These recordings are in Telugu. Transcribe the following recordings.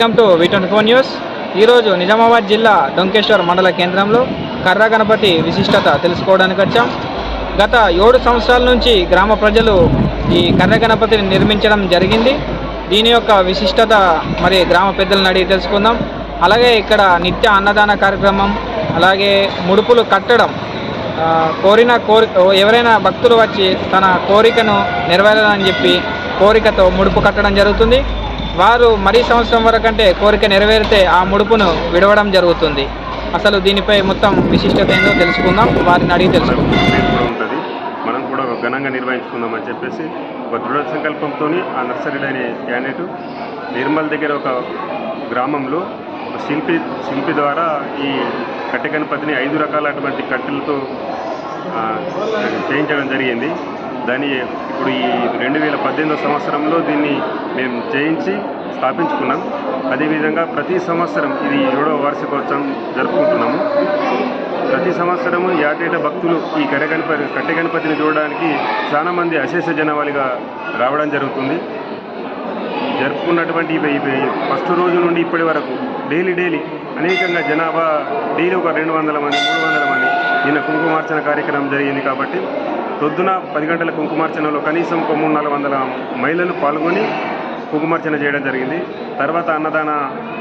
Welcome to V twenty four news ఈరోజు నిజామాబాద్ జిల్లా డొంకేశ్వర్ మండల కేంద్రంలో కర్ర గణపతి విశిష్టత తెలుసుకోవడానికి వచ్చాం. గత ఏడు సంవత్సరాల నుంచి గ్రామ ప్రజలు ఈ కర్ర గణపతిని నిర్మించడం జరిగింది. దీని యొక్క విశిష్టత మరి గ్రామ పెద్దలను అడిగి తెలుసుకుందాం. అలాగే ఇక్కడ నిత్య అన్నదాన కార్యక్రమం అలాగే ముడుపులు కట్టడం కోరిన కోరి ఎవరైనా భక్తులు వచ్చి తన కోరికను నెరవేరాలని చెప్పి కోరికతో ముడుపు కట్టడం జరుగుతుంది. వారు మరీ సంవత్సరం వరకంటే కోరిక నెరవేరితే ఆ ముడుపును విడవడం జరుగుతుంది. అసలు దీనిపై మొత్తం విశిష్టత ఏందో తెలుసుకుందాం. వారిని అడిగి తెలుసుకుందాం. కూడా ఉంటుంది. మనం కూడా ఘనంగా నిర్వహించుకుందామని చెప్పేసి ఒక దృఢ సంకల్పంతో ఆ నర్సరీ అనే క్యాండిడేట్ నిర్మల్ దగ్గర ఒక గ్రామంలో శిల్పి శిల్పి ద్వారా ఈ కట్టె గణపతిని ఐదు రకాలటువంటి కట్టెలతో చేయించడం జరిగింది. దాని ఇప్పుడు ఈ రెండు వేల పద్దెనిమిదో సంవత్సరంలో దీన్ని మేము చేయించి స్థాపించుకున్నాం. అదేవిధంగా ప్రతి సంవత్సరం ఇది ఏడవ వార్షికోత్సవం జరుపుకుంటున్నాము. ప్రతి సంవత్సరము ఏటేట భక్తులు ఈ కరగణపతి కట్టె గణపతిని చూడడానికి చాలామంది అశేష జనాభాలుగా రావడం జరుగుతుంది. జరుపుకున్నటువంటి ఫస్ట్ రోజు నుండి ఇప్పటి వరకు డైలీ డైలీ అనేకంగా జనాభా డైలీ ఒక రెండు వందల మంది మూడు వందల మంది నిన్న కుంకుమార్చన కార్యక్రమం జరిగింది కాబట్టి ప్రొద్దున పది గంటల కుంకుమార్చనలో కనీసం ఒక మూడు నాలుగు వందల మహిళలు పాల్గొని కుంకుమార్చన చేయడం జరిగింది. తర్వాత అన్నదాన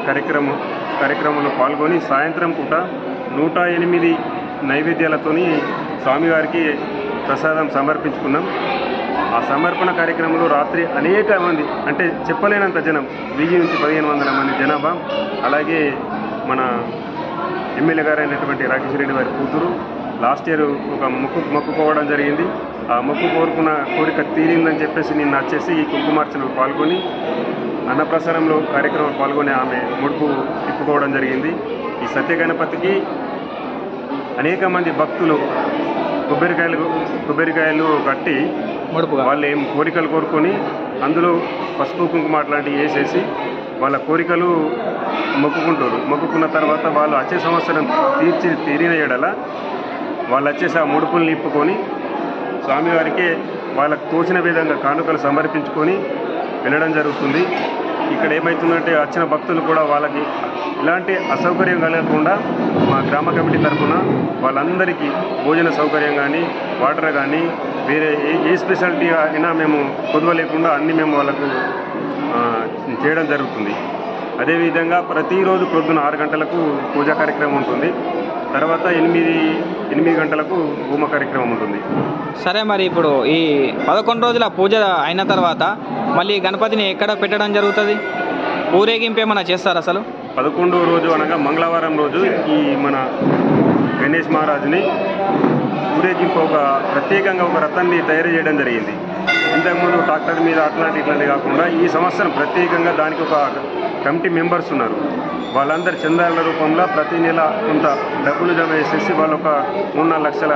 కార్యక్రమం కార్యక్రమంలో పాల్గొని సాయంత్రం పూట నూట ఎనిమిది నైవేద్యాలతోని స్వామివారికి ప్రసాదం సమర్పించుకున్నాం. ఆ సమర్పణ కార్యక్రమంలో రాత్రి అనేక మంది అంటే చెప్పలేనంత జనం వెయ్యి నుంచి పదిహేను వందల మంది జనాభా. అలాగే మన ఎమ్మెల్యే గారైనటువంటి రాకేష్ రెడ్డి వారి కూతురు లాస్ట్ ఇయర్ ఒక మొక్కు మొక్కుకోవడం జరిగింది. ఆ మొక్కు కోరుకున్న కోరిక తీరిందని చెప్పేసి నిన్న వచ్చేసి ఈ కుంకుమార్చనలో పాల్గొని అన్నప్రసారంలో కార్యక్రమం పాల్గొని ఆమె ముడుపు తిప్పుకోవడం జరిగింది. ఈ సత్య గణపతికి అనేక మంది భక్తులు కొబ్బరికాయలు కొబ్బరికాయలు కట్టి వాళ్ళు ఏం కోరికలు కోరుకొని అందులో పసుపు కుంకుమ అట్లాంటివి వేసేసి వాళ్ళ కోరికలు మొక్కుకుంటారు. మొక్కుకున్న తర్వాత వాళ్ళు వచ్చే సంవత్సరం తీర్చి తీరిన ఎడల వాళ్ళు వచ్చేసి ఆ ముడుపులు నింపుకొని స్వామివారికి వాళ్ళకు తోచిన విధంగా కానుకలు సమర్పించుకొని వెళ్ళడం జరుగుతుంది. ఇక్కడ ఏమవుతుందంటే వచ్చిన భక్తులు కూడా వాళ్ళకి ఇలాంటి అసౌకర్యం కలగకుండా మా గ్రామ కమిటీ తరఫున వాళ్ళందరికీ భోజన సౌకర్యం కానీ వాటర్ కానీ వేరే ఏ ఏ స్పెషాలిటీ అయినా మేము కొద్దువ లేకుండా అన్నీ మేము వాళ్ళకు చేయడం జరుగుతుంది. అదేవిధంగా ప్రతిరోజు ప్రొద్దున ఆరు గంటలకు పూజా కార్యక్రమం ఉంటుంది. తర్వాత ఎనిమిది ఎనిమిది గంటలకు హోమ కార్యక్రమం ఉంటుంది. సరే మరి ఇప్పుడు ఈ పదకొండు రోజుల పూజ అయిన తర్వాత మళ్ళీ గణపతిని ఎక్కడ పెట్టడం జరుగుతుంది? ఊరేగింపు ఏమైనా చేస్తారు అసలు? పదకొండవ రోజు అనగా మంగళవారం రోజు ఈ మన గణేష్ మహారాజుని ఊరేగింపు ఒక ప్రత్యేకంగా ఒక రథాన్ని తయారు చేయడం జరిగింది. ఇంతకుముందు ట్రాక్టర్ మీద అట్లాంటి ఇట్లాంటి కాకుండా ఈ సంవత్సరం ప్రత్యేకంగా దానికి ఒక కమిటీ మెంబర్స్ ఉన్నారు. వాళ్ళందరి చందాల రూపంలో ప్రతి నెల కొంత డబ్బులు జమ చేసేసి వాళ్ళు ఒక మూడు నాలుగు లక్షల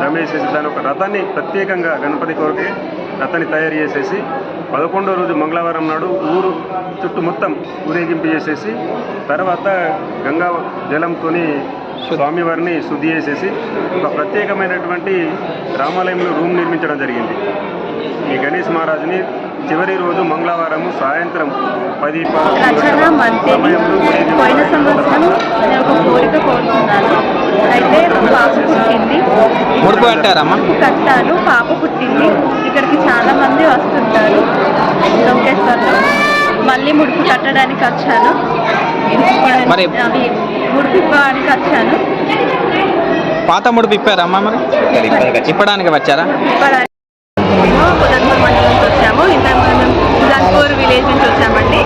జమ చేసేసి దాని ఒక రథాన్ని ప్రత్యేకంగా గణపతి కొరకే రథాన్ని తయారు చేసేసి పదకొండో రోజు మంగళవారం నాడు ఊరు చుట్టూ మొత్తం ఊరేగింపు చేసేసి తర్వాత గంగా జలంతో స్వామివారిని శుద్ధి చేసేసి ఒక ప్రత్యేకమైనటువంటి రామాలయంలో రూమ్ నిర్మించడం జరిగింది. ఈ గణేష్ మహారాజుని చివరి రోజు మంగళవారము సాయంత్రం పది రచన మంత్రి పోయిన సంవత్సరం నేను ఒక కోరిక కోరుకున్నాను అయితే పాప పుట్టింది. ముడుపు కట్టారమ్మా? కట్టాను పాప పుట్టింది. ఇక్కడికి చాలా మంది వస్తుంటారు. లొకేషన్లో మళ్ళీ ముడుపు కట్టడానికి వచ్చాను. మరి- అవి ముడుపు ఇవ్వడానికి వచ్చాను. పాత ముడుపు ఇప్పారమ్మా మరి? ఇప్పడానికి వచ్చారా? ఇవ్వడానికి కొదంపూర్ మండలం నుంచి వచ్చాము ఇంతకుముందు మేము ఉదాన్పూర్ విలేజ్ నుంచి వచ్చామండి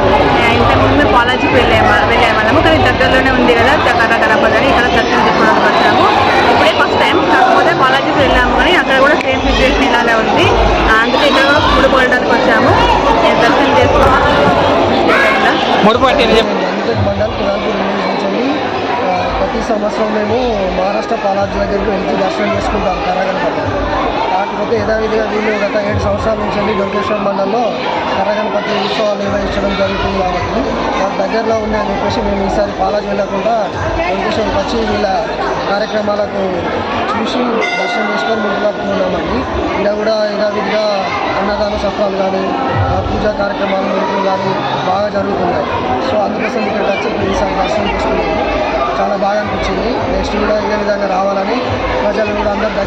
ఇంతకుముందు మేము కాలేజీకి వెళ్ళే వెళ్ళే వాళ్ళము కానీ దగ్గరలోనే ఉంది కదా చక్కగా గణపతి అని ఇక్కడ దర్శనం చేసుకోవడానికి వచ్చాము ఇప్పుడే ఫస్ట్ టైం కాకపోతే కాలేజీకి వెళ్ళాము కానీ అక్కడ కూడా సేమ్ సిచ్యువేషన్ ఇలానే ఉంది అందుకే ఇక్కడ కూడా ఫుడ్ కొనడానికి వచ్చాము నేను దర్శనం చేసుకోవాలి ముడుపు కట్టింది చెప్పు గండిపేట మండల్ కులాల్పూర్ విలేజ్ నుంచి వెళ్ళి, ఆ, ప్రతి సంవత్సరం మేము మహారాష్ట్ర పాలాజీ దగ్గరికి వెళ్ళి దర్శనం చేసుకుంటాం కరగణపతి కాకపోతే యథావిధిగా వీళ్ళు గత ఏడు సంవత్సరాల నుంచి వెళ్ళి దొంకేశ్వర మండలంలో కరగణపతి ఉత్సవాలు నిర్వహించడం జరుగుతుంది కాబట్టి మాకు దగ్గరలో ఉంది అని చెప్పేసి మేము ఈసారి పాలాజీ వెళ్ళకుండా దొంకేశ్వరికి వచ్చి వీళ్ళ కార్యక్రమాలకు చూసి దర్శనం చేసుకొని ముందులాడుతున్నామండి ఇలా కూడా యథావిధిగా అన్నదాన సత్రాలు కానీ పూజా కార్యక్రమాలు కానీ బాగా జరుగుతున్నాయి. సో అందుకోసం ఇక్కడికి వచ్చి ఈసారి దర్శనం చేసుకున్నాము. చాలా బాగా అనిపించింది. నెక్స్ట్ కూడా ఇదే విధంగా రావాలని ప్రజలు కూడా అందరూ